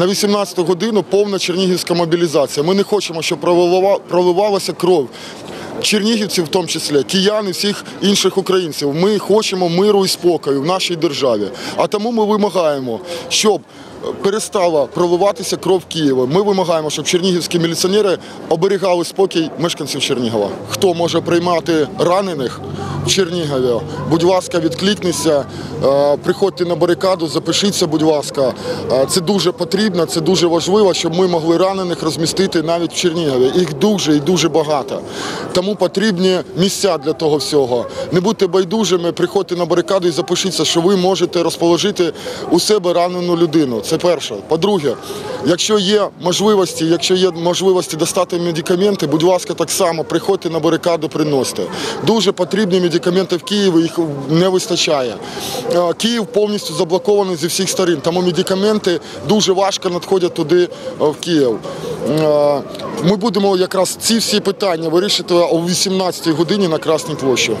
на 18 годину повна чернігівська мобілізація. Ми не хочемо, щоб пролива- проливалася кров. Чернігівців, в тому числі, киян і всіх інших українців. Ми хочемо миру і спокою в нашій державі. А тому ми вимагаємо, щоб перестала проливатися кров Києва. Ми вимагаємо, щоб чернігівські міліціонери оберігали спокій мешканців Чернігова. Хто може приймати ранених Чернігові? Будь ласка, відкликніться, е, приходьте на барикаду, запишіться, будь ласка. Е, Це дуже потрібно, це дуже важливо, щоб ми могли ранених розмістити навіть в Чернігові. Їх дуже і дуже багато. Тому потрібні місця для того всього. Не будьте байдужими, приходьте на барикаду і запишіться, що ви можете розположити у себе ранену людину. Це перше. По-друге, якщо є можливості, якщо є можливості достати медикаменти, будь ласка, так само приходьте на барикаду, приносите. Дуже потрібні медикаменти в Києві, їх не вистачає. Е, Київ повністю заблокований зі всіх сторін, тому медикаменти дуже важко надходять туди е, в Київ. Е, Ми будемо якраз ці всі питання вирішити о 18-й годині на Красній площі.